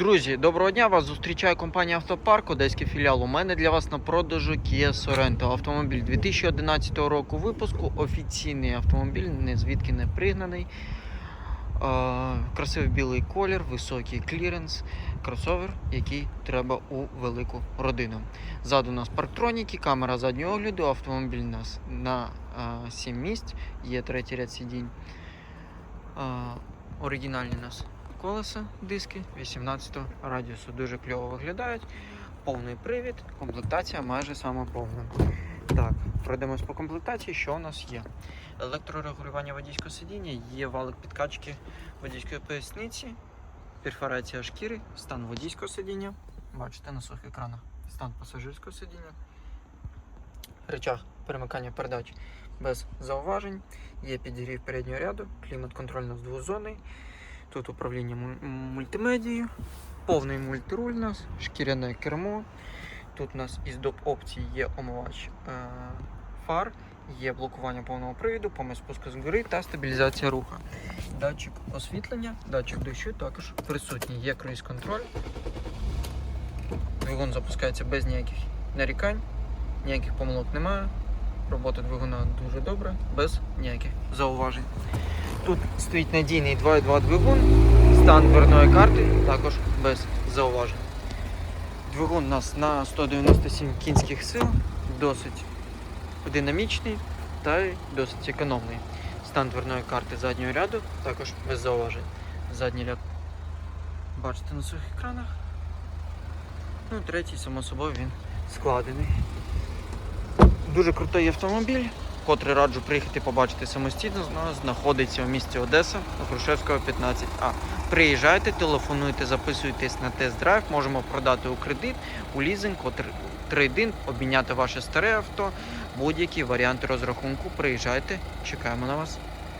Друзі, доброго дня! Вас зустрічає компанія Автопарк, одеський філіал. У мене для вас на продажу Kia Sorento. Автомобіль 2011 року випуску. Офіційний автомобіль, не звідки не пригнаний. Красивий білий колір, високий кліренс, кросовер, який треба у велику родину. Ззаду у нас парктроніки, камера заднього огляду, автомобіль у нас на е, 7 місць, є третій ряд сидінь. Оригінальні у нас колеса, диски 18 радіусу дуже кльово виглядають. Повний привід, комплектація майже саме повна. Так, пройдемось по комплектації, що у нас є. Електрорегулювання водійського сидіння, є валик підкачки водійської поясниці, перфорація шкіри, стан водійського сидіння. Бачите на сухих екранах стан пасажирського сидіння. Речах перемикання передач без зауважень. Є підігрів переднього ряду, клімат-контроль у нас двозонний. Тут управління муль- мультимедією, повний мультируль у нас, шкіряне кермо. Тут у нас із доп опцій є омивач е, фар, є блокування повного привіду, помив спуску з гори та стабілізація руху. Датчик освітлення, датчик дощу також присутній. Є круїз контроль. Двигун запускається без ніяких нарікань, ніяких помилок немає. Робота двигуна дуже добра, без ніяких зауважень. Тут стоїть надійний 2.2 двигун, стан дверної карти також без зауважень. Двигун у нас на 197 кінських сил, досить динамічний та досить економний. Стан дверної карти заднього ряду також без зауважень. Задній ряд бачите на своїх екранах. Ну, третій, само собою, він складений. Дуже крутий автомобіль, котрий раджу приїхати побачити самостійно. Зна- Знаходиться у місті Одеса, Грушевського 15А. Приїжджайте, телефонуйте, записуйтесь на тест-драйв, можемо продати у кредит, у лізинг, трейдинг, обміняти ваше старе авто, будь-які варіанти розрахунку. Приїжджайте, чекаємо на вас.